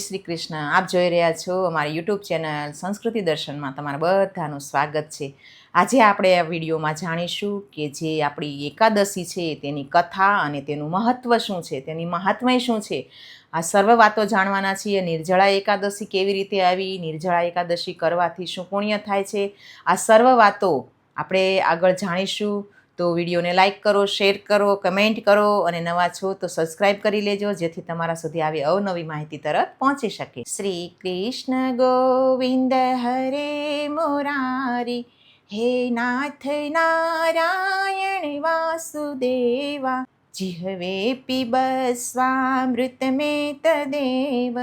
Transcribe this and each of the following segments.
શ્રી કૃષ્ણ આપ જોઈ રહ્યા છો અમારી યુટ્યુબ ચેનલ સંસ્કૃતિ દર્શનમાં તમારા બધાનું સ્વાગત છે. આજે આપણે આ વિડીયોમાં જાણીશું કે જે આપણી એકાદશી છે તેની કથા અને તેનું મહત્ત્વ શું છે, તેની મહાત્મય શું છે? આ સર્વ વાતો જાણવાના છીએ. નિર્જળા એકાદશી કેવી રીતે આવી, નિર્જળા એકાદશી કરવાથી શું પુણ્ય થાય છે? આ સર્વ વાતો આપણે આગળ જાણીશું. તો વિડીયોને લાઇક કરો, શેર કરો, કમેન્ટ કરો અને નવા છો તો સબસ્ક્રાઇબ કરી લેજો, જેથી તમારા સુધી આવી અવનવી માહિતી તરત પહોંચી શકે. શ્રી કૃષ્ણ ગોવિંદ હરે મોરારી, હે નાથ નારાયણ વાસુદેવા, જીહવે પીબસ્વામૃત મેં તદેવ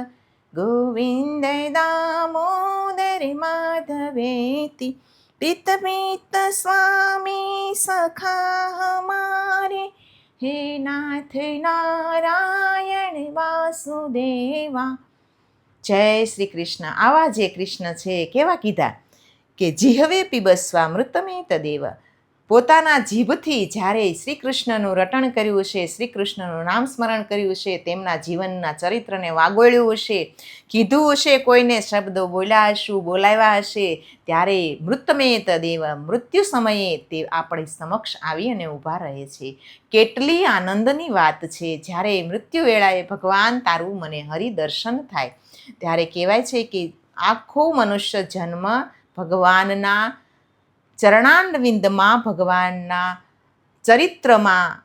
ગોવિંદ દામોદર માધવેતી પિત પિત સ્વામી સખા હમારે હે નાથ નારાયણ વાસુદેવા જય શ્રી કૃષ્ણ આવા જે કૃષ્ણ છે કેવા કીધા કે જીહવે પીબસ્વા મૃતમે તદેવ પોતાના જીભથી જ્યારે શ્રી કૃષ્ણનું રટણ કર્યું હશે શ્રી કૃષ્ણનું નામ સ્મરણ કર્યું હશે તેમના જીવનના ચરિત્રને વાગોળ્યું હશે, કીધું હશે, કોઈને શબ્દો બોલ્યા હશું, બોલાવ્યા હશે, ત્યારે મૃતમેય તદેવ મૃત્યુ સમયે તે આપણી સમક્ષ આવી અને ઊભા રહે છે. કેટલી આનંદની વાત છે, જ્યારે મૃત્યુ વેળાએ ભગવાન તારું મને હરિદર્શન થાય. ત્યારે કહેવાય છે કે આખો મનુષ્ય જન્મ ભગવાનના ચરણાનવિંદમાં ભગવાનના ચરિત્રમાં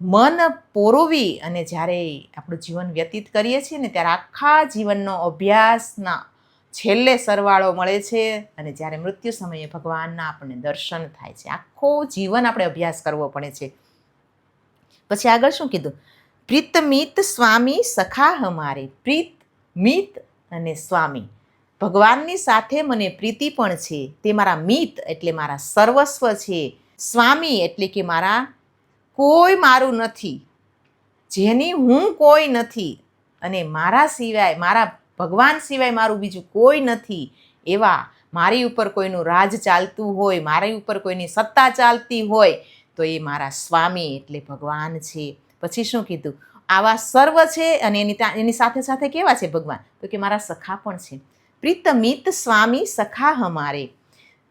મન પોરોવી અને જ્યારે આપણું જીવન વ્યતીત કરીએ છીએ ને ત્યારે આખા જીવનનો અભ્યાસના છેલ્લે સરવાળો મળે છે અને જ્યારે મૃત્યુ સમયે ભગવાનના આપણને દર્શન થાય છે. આખો જીવન આપણે અભ્યાસ કરવો પડે છે. પછી આગળ શું કીધું? પ્રીતમિત સ્વામી સખા હમારે. પ્રીત મિત અને સ્વામી. ભગવાનની સાથે મને પ્રીતિ પણ છે. તે મારા મિત એટલે મારા સર્વસ્વ છે. સ્વામી એટલે કે મારા કોઈ મારું નથી. જેની હું કોઈ નથી અને મારા સિવાય, મારા ભગવાન સિવાય મારું બીજું કોઈ નથી. એવા મારી ઉપર કોઈનું રાજ ચાલતું હોય, મારી ઉપર કોઈની સત્તા ચાલતી હોય, તો એ મારા સ્વામી એટલે ભગવાન છે. પછી શું કીધું? આવા સર્વ છે અને એની એની સાથે સાથે કેવા છે ભગવાન? તો કે મારા સખા પણ છે. પ્રીતમિત સ્વામી સખા હમારે.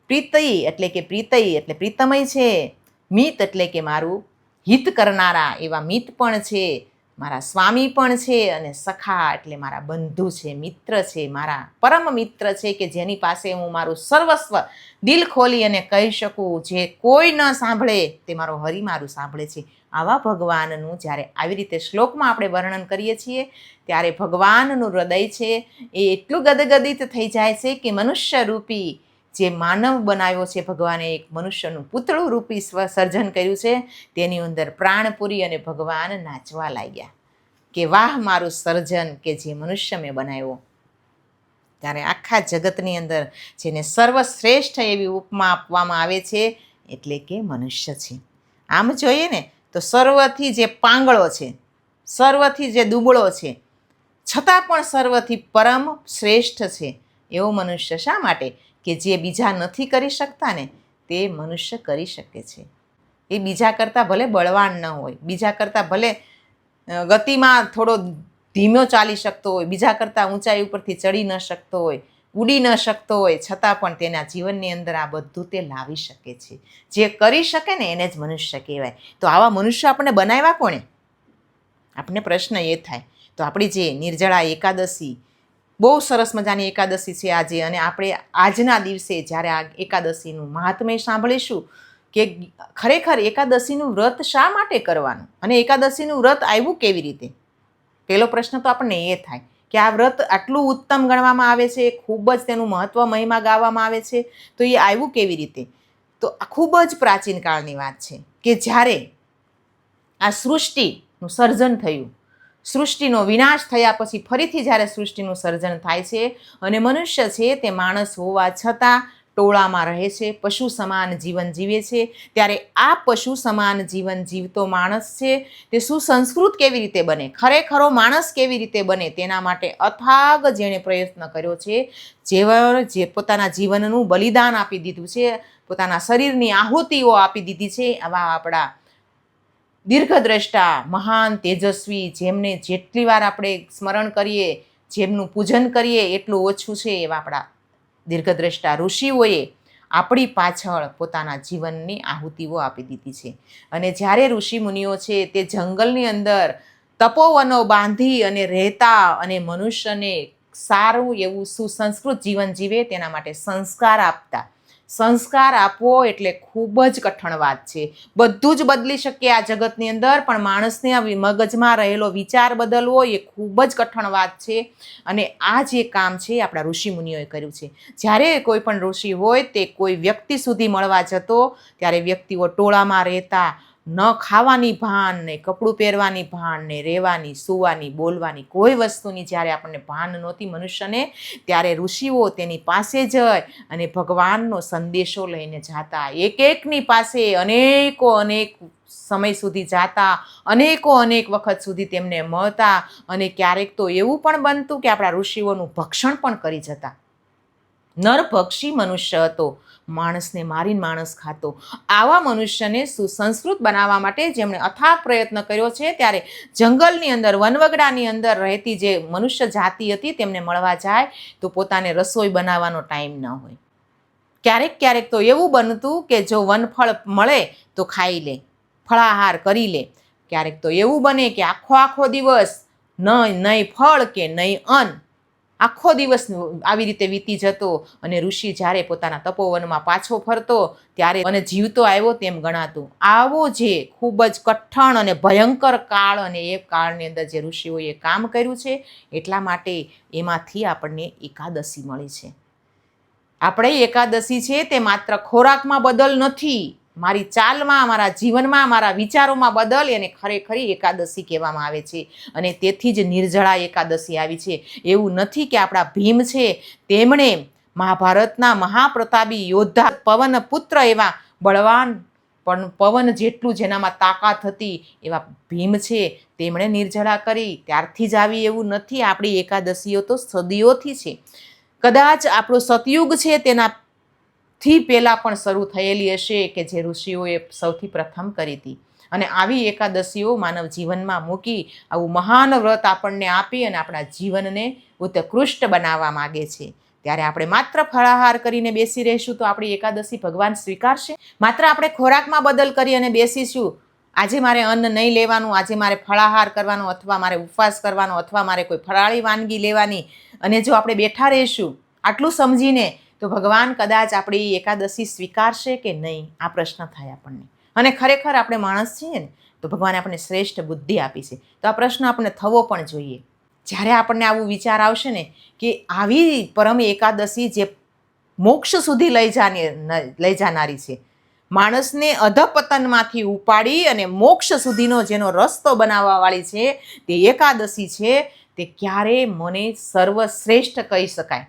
પ્રીતઈ એટલે કે પ્રીતઈ એટલે પ્રીતમય છે. મિત એટલે કે મારું હિત કરનારા એવા મિત પણ છે. મારા સ્વામી પણ છે અને સખા એટલે મારા બંધુ છે, મિત્ર છે, મારા પરમ મિત્ર છે કે જેની પાસે હું મારું સર્વસ્વ દિલ ખોલી અને કહી શકું, જે કોઈ ન સાંભળે તે મારો હરિ મારું સાંભળે છે. આવા ભગવાનનું જ્યારે આવી રીતે શ્લોકમાં આપણે વર્ણન કરીએ છીએ, ત્યારે ભગવાનનું હૃદય છે એ એટલું ગદગદિત થઈ જાય છે કે મનુષ્ય રૂપી જે માનવ બનાવ્યો છે ભગવાને એક મનુષ્યનું પૂતળું રૂપી સ્વ સર્જન કર્યું છે, તેની અંદર પ્રાણપુરી અને ભગવાન નાચવા લાગ્યા કે વાહ, મારું સર્જન કે જે મનુષ્ય મેં બનાવ્યો. ત્યારે આખા જગતની અંદર જેને સર્વશ્રેષ્ઠ એવી ઉપમા આપવામાં આવે છે, એટલે કે મનુષ્ય છે. આમ જોઈએ ને, તો સર્વથી જે પાંગળો છે, સર્વથી જે દુબળો છે, છતાં પણ સર્વથી પરમ શ્રેષ્ઠ છે, એવો મનુષ્ય શા માટે? કે જે બીજા નથી કરી શકતા ને, તે મનુષ્ય કરી શકે છે. એ બીજા કરતાં ભલે બળવાન ન હોય, બીજા કરતાં ભલે ગતિમાં થોડો ધીમો ચાલી શકતો હોય, બીજા કરતાં ઊંચાઈ ઉપરથી ચડી ન શકતો હોય, ઉડી ન શકતો હોય, છતાં પણ તેના જીવનની અંદર આ બધું તે લાવી શકે છે. જે કરી શકે ને એને જ મનુષ્ય કહેવાય. તો આવા મનુષ્ય આપણે બનાવ્યા કોણે? આપણને પ્રશ્ન એ થાય. તો આપણી જે નિર્જળા એકાદશી બહુ સરસ મજાની એકાદશી છે આજે અને આપણે આજના દિવસે જ્યારે આ એકાદશીનું મહાત્મ્ય સાંભળીશું કે ખરેખર એકાદશીનું વ્રત શા માટે કરવાનું? અને એકાદશીનું વ્રત આવ્યું કેવી રીતે? પહેલો પ્રશ્ન તો આપણને એ થાય કે આ વ્રત આટલું ઉત્તમ ગણવામાં આવે છે, ખૂબ જ તેનું મહત્ત્વ મહિમા ગાવામાં આવે છે, તો એ આવ્યું કેવી રીતે? તો આ ખૂબ જ પ્રાચીન કાળની વાત છે કે જ્યારે આ સૃષ્ટિનું સર્જન થયું સૃષ્ટિનો વિનાશ થયા પછી ફરીથી જ્યારે સૃષ્ટિનું સર્જન થાય છે અને મનુષ્ય છે તે માણસ હોવા છતાં ટોળામાં રહે છે, પશુ સમાન જીવન જીવે છે, ત્યારે આ પશુ સમાન જીવન જીવતો માણસ છે, તે સુસંસ્કૃત કેવી રીતે બને? ખરેખરો માણસ કેવી રીતે બને તેના માટે અથાગ જેણે પ્રયત્ન કર્યો છે જેવા જે પોતાના જીવનનું બલિદાન આપી દીધું છે, પોતાના શરીરની આહુતિઓ આપી દીધી છે, આવા આપણા દીર્ઘદ્રષ્ટા, મહાન, તેજસ્વી, જેમને જેટલી વાર આપણે સ્મરણ કરીએ, જેમનું પૂજન કરીએ, એટલું ઓછું છે એવા આપણા દીર્ઘદ્રષ્ટા ઋષિઓએ આપણી પાછળ પોતાના જીવનની આહુતિઓ આપી દીધી છે. અને જ્યારે ઋષિ મુનિઓ છે તે જંગલની અંદર તપોવનો બાંધી અને રહેતા અને મનુષ્યને સારું એવું સુસંસ્કૃત જીવન જીવે તેના માટે સંસ્કાર આપતા સંસ્કાર આપવો એટલે ખૂબ જ કઠણ વાત છે. બધું જ બદલી શકીએ આ જગતની અંદર, પણ માણસને આ મગજમાં રહેલો વિચાર બદલવો એ ખૂબ જ કઠણ વાત છે. અને આ જે કામ છે આપણા ઋષિ મુનિઓએ કર્યું છે. જ્યારે કોઈ પણ ઋષિ હોય તે કોઈ વ્યક્તિ સુધી મળવા જતો, ત્યારે વ્યક્તિઓ ટોળામાં રહેતા ન ખાવાની ભાન ને કપડું પહેરવાની ભાન ને રહેવાની, સૂવાની, બોલવાની કોઈ વસ્તુની જ્યારે આપણને ભાન નહોતી મનુષ્યને, ત્યારે ઋષિઓ તેની પાસે જઈ અને ભગવાનનો સંદેશો લઈને જાતા. એક એકની પાસે અનેકો અનેક સમય સુધી જાતા, અનેકો અનેક વખત સુધી તેમને મળતા અને ક્યારેક તો એવું પણ બનતું કે આપણા ઋષિઓનું ભક્ષણ પણ કરી જતા. નરભક્ષી મનુષ્ય હતો. માણસને મારીને માણસ ખાતો. આવા મનુષ્યને સુસંસ્કૃત બનાવવા માટે જેમણે અથાગ પ્રયત્ન કર્યો છે, ત્યારે જંગલની અંદર, વનવગડાની અંદર રહેતી જે મનુષ્ય જાતિ હતી તેમને મળવા જાય તો પોતાને રસોઈ બનાવવાનો ટાઈમ ન હોય. ક્યારેક ક્યારેક તો એવું બનતું કે જો વનફળ મળે તો ખાઈ લે, ફળાહાર કરી લે. ક્યારેક તો એવું બને કે આખો આખો દિવસ ન, નહીં ફળ કે નહીં અન્ન આખો દિવસ આવી રીતે વીતી જતો અને ઋષિ જ્યારે પોતાના તપોવનમાં પાછો ફરતો, ત્યારે અને જીવતો આવ્યો તેમ ગણાતું. આવો જે ખૂબ જ કઠણ અને ભયંકર કાળ અને એ કાળની અંદર જે ઋષિઓએ કામ કર્યું છે, એટલા માટે એમાંથી આપણને એકાદશી મળી છે. આપણે એકાદશી છે તે માત્ર ખોરાકમાં બદલ નથી મારી ચાલમાં, મારા જીવનમાં, મારા વિચારોમાં બદલ એને ખરેખરી એકાદશી કહેવામાં આવે છે. અને તેથી જ નિર્જળા એકાદશી આવી છે. એવું નથી કે આપણા ભીમ છે, તેમણે મહાભારતના મહાપ્રતાપી યોદ્ધા પવન પુત્ર એવા બળવાન પણ પવન જેટલું જેનામાં તાકાત હતી એવા ભીમ છે, તેમણે નિર્જળા કરી. ત્યારથી જ આવી એવું નથી. આપણી એકાદશીઓ તો સદીઓથી છે. કદાચ આપણો સતયુગ છે તેના થી પહેલાં પણ શરૂ થયેલી હશે કે જે ઋષિઓએ સૌથી પ્રથમ કરી હતી. અને આવી એકાદશીઓ માનવ જીવનમાં મૂકી આવું મહાન વ્રત આપણને આપી અને આપણા જીવનને ઉત્કૃષ્ટ બનાવવા માગે છે. ત્યારે આપણે માત્ર ફળાહાર કરીને બેસી રહીશું તો આપણી એકાદશી ભગવાન સ્વીકારશે? માત્ર આપણે ખોરાકમાં બદલ કરી અને બેસીશું? આજે મારે અન્ન નહીં લેવાનું, આજે મારે ફળાહાર કરવાનો અથવા મારે ઉપવાસ કરવાનો અથવા મારે કોઈ ફરાળી વાનગી લેવાની? અને જો આપણે બેઠા રહીશું, આટલું સમજીને તો ભગવાન કદાચ આપણી એકાદશી સ્વીકારશે કે નહીં? આ પ્રશ્ન થાય આપણને. અને ખરેખર આપણે માણસ છીએ ને, તો ભગવાને આપણને શ્રેષ્ઠ બુદ્ધિ આપી છે. તો આ પ્રશ્ન આપણને થવો પણ જોઈએ. જ્યારે આપણને આવું વિચાર આવશે ને કે આવી પરમ એકાદશી જે મોક્ષ સુધી લઈ જાની, લઈ જાનારી છે, માણસને અધપતનમાંથી ઉપાડી અને મોક્ષ સુધીનો જેનો રસ્તો બનાવવાવાળી છે, તે એકાદશી છે, તે ક્યારે મને સર્વશ્રેષ્ઠ કહી શકાય.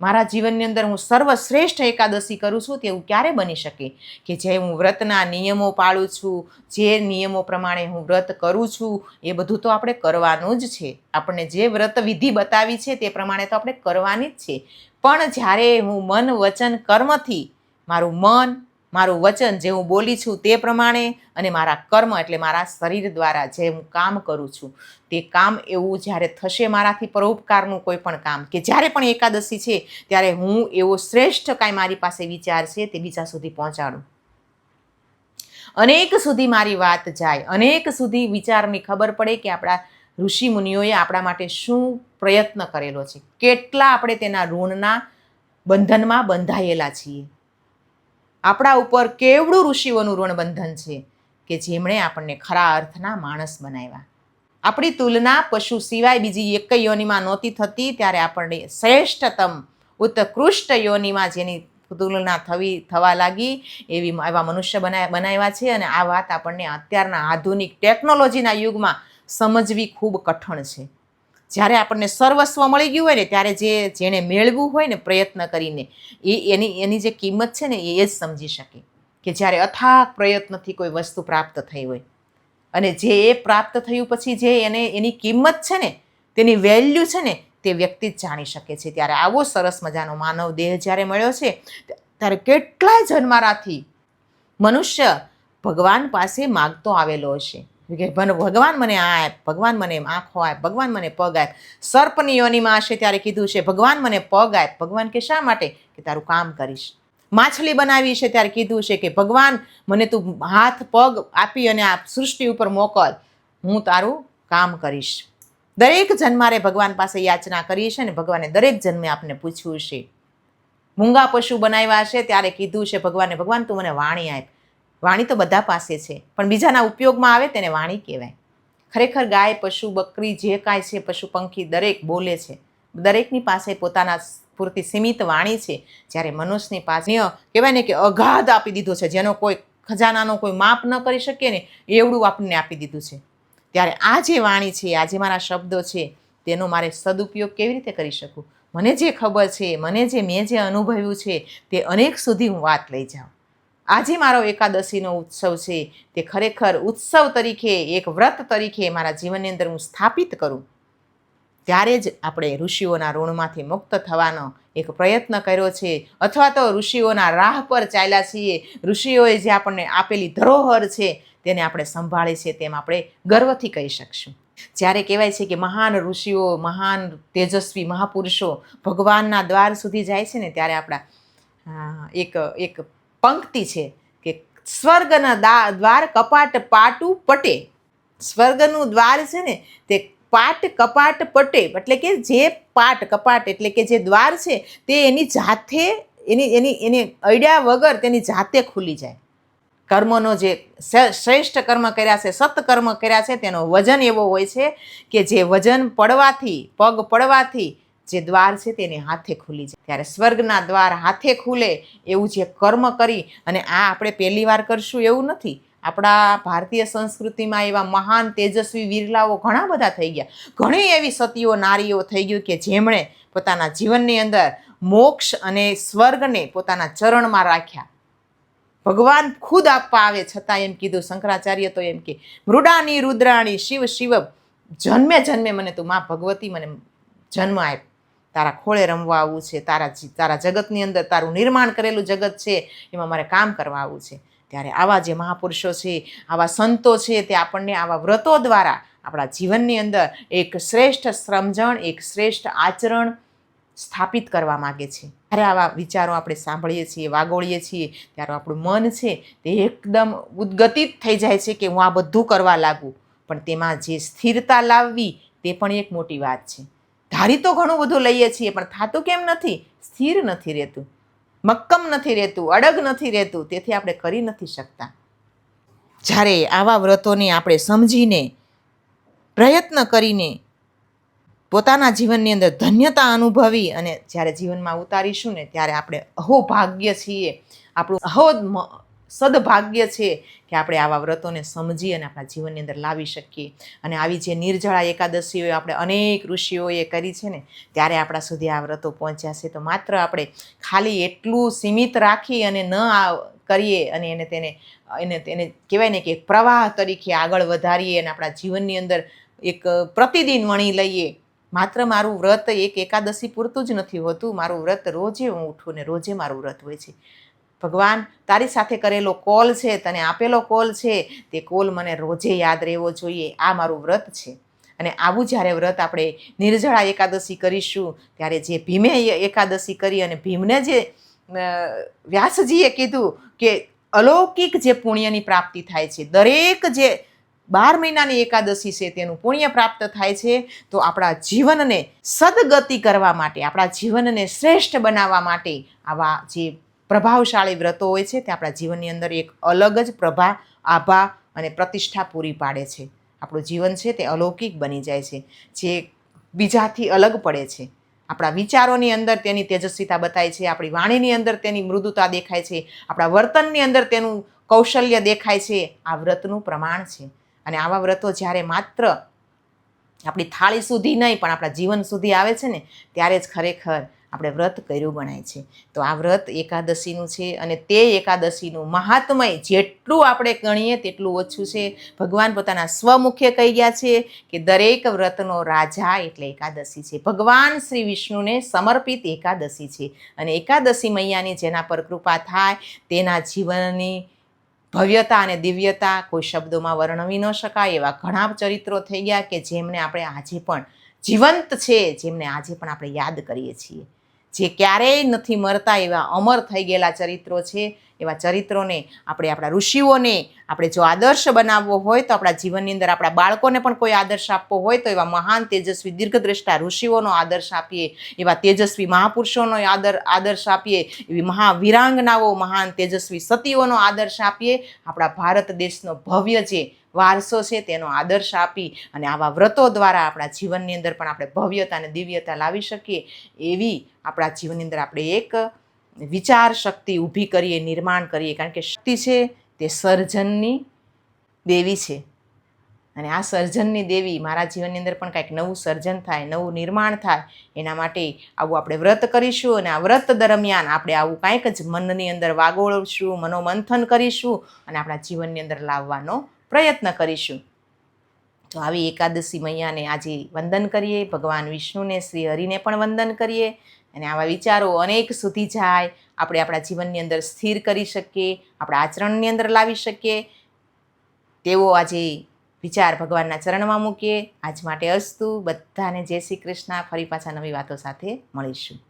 મારા જીવનની અંદર હું સર્વશ્રેષ્ઠ એકાદશી કરું છું તેવું ક્યારે બની શકે? કે જે હું વ્રતના નિયમો પાળું છું, જે નિયમો પ્રમાણે હું વ્રત કરું છું, એ બધું તો આપણે કરવાનું જ છે. આપણને જે વ્રત વિધિ બતાવી છે તે પ્રમાણે તો આપણે કરવાની જ છે. પણ જ્યારે હું મન વચન કર્મથી મારું મન મારું વચન જે હું બોલી છું તે પ્રમાણે અને મારા કર્મ એટલે મારા શરીર દ્વારા જે હું કામ કરું છું, તે કામ એવું જ્યારે થશે મારાથી પરોપકારનું કોઈ પણ કામ કે જ્યારે પણ એકાદશી છે, ત્યારે હું એવો શ્રેષ્ઠ કાંઈ મારી પાસે વિચાર છે તે બીજા સુધી પહોંચાડું. અનેક સુધી મારી વાત જાય, અનેક સુધી વિચારની ખબર પડે કે આપણા ઋષિ મુનિઓએ આપણા માટે શું પ્રયત્ન કરેલો છે, કેટલા આપણે તેના ઋણના બંધનમાં બંધાયેલા છીએ. આપણા ઉપર કેવડું ઋષિઓનું ઋણબંધન છે કે જેમણે આપણને ખરા અર્થના માણસ બનાવ્યા. આપણી તુલના પશુ સિવાય બીજી એક યોનિમાં નહોતી થતી ત્યારે આપણને શ્રેષ્ઠતમ, ઉત્કૃષ્ટ યોનિમાં જેની તુલના થવી, થવા લાગી એવી એવા મનુષ્ય બનાવ્યા બનાવ્યા છે અને આ વાત આપણને અત્યારના આધુનિક ટેકનોલોજીના યુગમાં સમજવી ખૂબ કઠણ છે. જ્યારે આપણને સર્વસ્વ મળી ગયું હોય ને, ત્યારે જે જેણે મેળવું હોય ને પ્રયત્ન કરીને, એ એની એની જે કિંમત છે ને, એ જ સમજી શકે. કે જ્યારે અથાક પ્રયત્નથી કોઈ વસ્તુ પ્રાપ્ત થઈ હોય, અને જે એ પ્રાપ્ત થયું પછી જે એને, એની કિંમત છે ને, તેની વેલ્યુ છે ને, તે વ્યક્તિ જ જાણી શકે છે. ત્યારે આવો સરસ મજાનો માનવ દેહ જ્યારે મળ્યો છે, ત્યારે કેટલાય જન્મારાથી મનુષ્ય ભગવાન પાસે માગતો આવેલો હશે. કે ભગવાન મને આ આપ, ભગવાન મને આંખો આપ, ભગવાન મને પગ આપ. સર્પની યોનિમાં હશે ત્યારે કીધું છે, ભગવાન મને પગ આપ. ભગવાન કે શા માટે? કે તારું કામ કરીશ. માછલી બનાવી છે ત્યારે કીધું છે કે, ભગવાન, મને તું હાથ, પગ આપી અને આ સૃષ્ટિ ઉપર મોકલ. હું તારું કામ કરીશ. દરેક જન્મારે ભગવાન પાસે યાચના કરી છે ને ભગવાને દરેક જન્મે આપને પૂછ્યું છે. મૂંગા પશુ બનાવ્યા છે ત્યારે કીધું છે, ભગવાને, ભગવાન તું મને વાણી આપ. વાણી તો બધા પાસે છે, પણ બીજાના ઉપયોગમાં આવે તેને વાણી કહેવાય. ખરેખર ગાય, પશુ, બકરી જે કાંઈ છે, પશુ, પંખી દરેક બોલે છે. દરેકની પાસે પોતાના પૂરતી સીમિત વાણી છે. જ્યારે મનુષ્યની પાસે કહેવાય ને કે અગાધ આપી દીધો છે, જેનો કોઈ ખજાનાનો કોઈ માપ ન કરી શકીએ ને, એવડું આપણને આપી દીધું છે. ત્યારે આ જે વાણી છે, આ જે મારા શબ્દો છે, તેનો મારે સદુપયોગ કેવી રીતે કરી શકું? મને જે ખબર છે, મને જે, મેં જે અનુભવ્યું છે, તે અનેક સુધી હું વાત લઈ જાઉં. આજે મારો એકાદશીનો ઉત્સવ છે. તે ખરેખર ઉત્સવ તરીકે, એક વ્રત તરીકે મારા જીવનની અંદર હું સ્થાપિત કરું. ત્યારે જ આપણે ઋષિઓના ઋણમાંથી મુક્ત થવાનો એક પ્રયત્ન કર્યો છે. અથવા તો ઋષિઓના રાહ પર ચાલ્યા છીએ. ઋષિઓએ જે આપણને આપેલી ધરોહર છે, તેને આપણે સંભાળી છે તેમ આપણે ગર્વથી કહી શકશું. જ્યારે કહેવાય છે કે મહાન ઋષિઓ, મહાન તેજસ્વી મહાપુરુષો ભગવાનના દ્વાર સુધી જાય છે ને, ત્યારે આપણા એક એક પંક્તિ છે કે સ્વર્ગના દ્વાર કપાટ પાટું પટે. સ્વર્ગનું દ્વાર છે ને, તે પાટ કપાટ પટે. એટલે કે જે પાટ કપાટ, એટલે કે જે દ્વાર છે, તે એની જાતે, એની એની એની અડ્યા વગર તેની જાતે ખુલી જાય. કર્મનો જે શ્રેષ્ઠ કર્મ કર્યા છે, સત્કર્મ કર્યા છે, તેનો વજન એવો હોય છે કે જે વજન પડવાથી, પગ પડવાથી જે દ્વાર છે તેને હાથે ખુલી જાય. ત્યારે સ્વર્ગના દ્વાર હાથે ખુલે એવું જે કર્મ કરી અને આ આપણે પહેલી વાર કરશું એવું નથી. આપણા ભારતીય સંસ્કૃતિમાં એવા મહાન તેજસ્વી વીરલાઓ ઘણા બધા થઈ ગયા. ઘણી એવી સતીઓ, નારીઓ થઈ ગયું કે જેમણે પોતાના જીવનની અંદર મોક્ષ અને સ્વર્ગને પોતાના ચરણમાં રાખ્યા. ભગવાન ખુદ આપવા આવે છતાં એમ કીધું શંકરાચાર્ય તો એમ કે, મૃડાની રુદ્રાણી શિવ શિવ જન્મે જન્મે મને તું મા ભગવતી મને જન્મ આપ તારા ખોળે રમવા આવવું છે, તારા તારા જગતની અંદર તારું નિર્માણ કરેલું જગત છે, એમાં મારે કામ કરવા આવવું છે. ત્યારે આવા જે મહાપુરુષો છે, આવા સંતો છે તે આપણને આવા વ્રતો દ્વારા આપણા જીવનની અંદર એક શ્રેષ્ઠ સમજણ એક શ્રેષ્ઠ આચરણ સ્થાપિત કરવા માગે છે. ત્યારે આવા વિચારો આપણે સાંભળીએ છીએ, વાગોળીએ છીએ, ત્યારે આપણું મન છે તે એકદમ ઉદ્ગતિત થઈ જાય છે કે હું આ બધું કરવા લાગું. પણ તેમાં જે સ્થિરતા લાવવી તે પણ એક મોટી વાત છે. ધારી તો ઘણું બધું લઈએ છીએ, પણ થાતું કેમ નથી? સ્થિર નથી રહેતું. મક્કમ નથી રહેતું, અડગ નથી રહેતું. તેથી આપણે કરી નથી શકતા. જ્યારે આવા વ્રતોને આપણે સમજીને, પ્રયત્ન કરીને પોતાના જીવનની અંદર ધન્યતા અનુભવી અને જ્યારે જીવનમાં ઉતારીશું ને, ત્યારે આપણે અહોભાગ્ય છીએ. આપણું અહો સદભાગ્ય છે કે આપણે આવા વ્રતોને સમજી અને આપણા જીવનની અંદર લાવી શકીએ. અને આવી જે નિર્જળા એકાદશીઓ આપણે અનેક ઋષિઓએ કરી છે ને, ત્યારે આપણા સુધી આ વ્રતો પહોંચ્યા છે. તો માત્ર આપણે ખાલી એટલું સીમિત રાખી અને ન કરીએ અને એને તેને એને તેને કહેવાય ને કે પ્રવાહ તરીકે આગળ વધારીએ અને આપણા જીવનની અંદર એક પ્રતિદિન વણી લઈએ. માત્ર મારું વ્રત એક એકાદશી પૂરતું જ નથી હોતું. મારું વ્રત રોજે હું ઉઠું ને રોજે મારું વ્રત હોય છે. ભગવાન, તારી સાથે કરેલો કોલ છે, તને આપેલો કોલ છે, તે કોલ મને રોજે યાદ રહેવો જોઈએ. આ મારું વ્રત છે. અને આવું જ્યારે વ્રત આપણે નિર્જળા એકાદશી કરીશું, ત્યારે જે ભીમે એકાદશી કરી અને ભીમને જે વ્યાસજીએ કીધું કે અલૌકિક જે પુણ્યની પ્રાપ્તિ થાય છે, દરેક જે બાર મહિનાની એકાદશી છે, તેનું પુણ્ય પ્રાપ્ત થાય છે, તો આપણા જીવનને સદગતિ કરવા માટે, આપણા જીવનને શ્રેષ્ઠ બનાવવા માટે આવા જે પ્રભાવશાળી વ્રતો હોય છે, તે આપણા જીવનની અંદર એક અલગ જ પ્રભા, આભા અને પ્રતિષ્ઠા પૂરી પાડે છે. આપણું જીવન છે તે અલૌકિક બની જાય છે, જે બીજાથી અલગ પડે છે. આપણા વિચારોની અંદર તેની તેજસ્વીતા બતાય છે, આપણી વાણીની અંદર તેની મૃદુતા દેખાય છે, આપણા વર્તનની અંદર તેનું કૌશલ્ય દેખાય છે. આ વ્રતનું પ્રમાણ છે. અને આવા વ્રતો જ્યારે માત્ર આપણી થાળી સુધી નહીં, પણ આપણા જીવન સુધી આવે છે ને, ત્યારે જ ખરેખર આપણે વ્રત કર્યું ગણાય છે. તો આ વ્રત એકાદશીનું છે અને તે એકાદશીનું મહાત્મય જેટલું આપણે ગણીએ તેટલું ઓછું છે. ભગવાન પોતાના સ્વમુખે કહી ગયા છે કે દરેક વ્રતનો રાજા એટલે એકાદશી છે. ભગવાન શ્રી વિષ્ણુને સમર્પિત એકાદશી છે. અને એકાદશી મૈયાની જેના પર કૃપા થાય તેના જીવનની ભવ્યતા અને દિવ્યતા કોઈ શબ્દોમાં વર્ણવી ન શકાય એવા ઘણા ચરિત્રો થઈ ગયા કે જેમને આપણે આજે પણ જીવંત છે, જેમને આજે પણ આપણે યાદ કરીએ છીએ. જે ક્યારેય નથી મરતા એવા અમર થઈ ગયેલા ચરિત્રો છે, એવા ચરિત્રોને આપણે આપણા ઋષિઓને આપણે જો આદર્શ બનાવવો હોય તો આપણા જીવનની અંદર આપણા બાળકોને પણ કોઈ આદર્શ આપવો હોય તો એવા મહાન તેજસ્વી દીર્ઘદ્રષ્ટા ઋષિઓનો આદર્શ આપીએ, એવા તેજસ્વી મહાપુરુષોનો આદર, આદર્શ આપીએ, એવી મહાવીરાંગનાઓ મહાન તેજસ્વી સતીઓનો આદર્શ આપીએ. આપણા ભારત દેશનો ભવ્ય જે વારસો છે તેનો આદર્શ આપી અને આવા વ્રતો દ્વારા આપણા જીવનની અંદર પણ આપણે ભવ્યતા અને દિવ્યતા લાવી શકીએ એવી આપણા જીવનની અંદર આપણે એક વિચાર શક્તિ ઊભી કરીએ, નિર્માણ કરીએ. કારણ કે શક્તિ છે તે સર્જનની દેવી છે. અને આ સર્જનની દેવી મારા જીવનની અંદર પણ કાંઈક નવું સર્જન થાય, નવું નિર્માણ થાય, એના માટે આવું આપણે વ્રત કરીશું અને આ વ્રત દરમિયાન આપણે આવું કાંઈક જ મનની અંદર વાગોળશું, મનોમંથન કરીશું અને આપણા જીવનની અંદર લાવવાનો પ્રયત્ન કરીશું. તો આવી એકાદશી મૈયાને આજે વંદન કરીએ, ભગવાન વિષ્ણુને, શ્રી હરિને પણ વંદન કરીએ અને આવા વિચારો અનેક સુધી જાય. આપણે આપણા જીવનની અંદર સ્થિર કરી શકીએ, આપણા આચરણની અંદર લાવી શકીએ. તેવો આજે વિચાર ભગવાનના ચરણમાં મૂકીએ. આજ માટે અસ્તુ. બધાને જય શ્રી કૃષ્ણ. ફરી પાછા નવી વાતો સાથે મળીશું.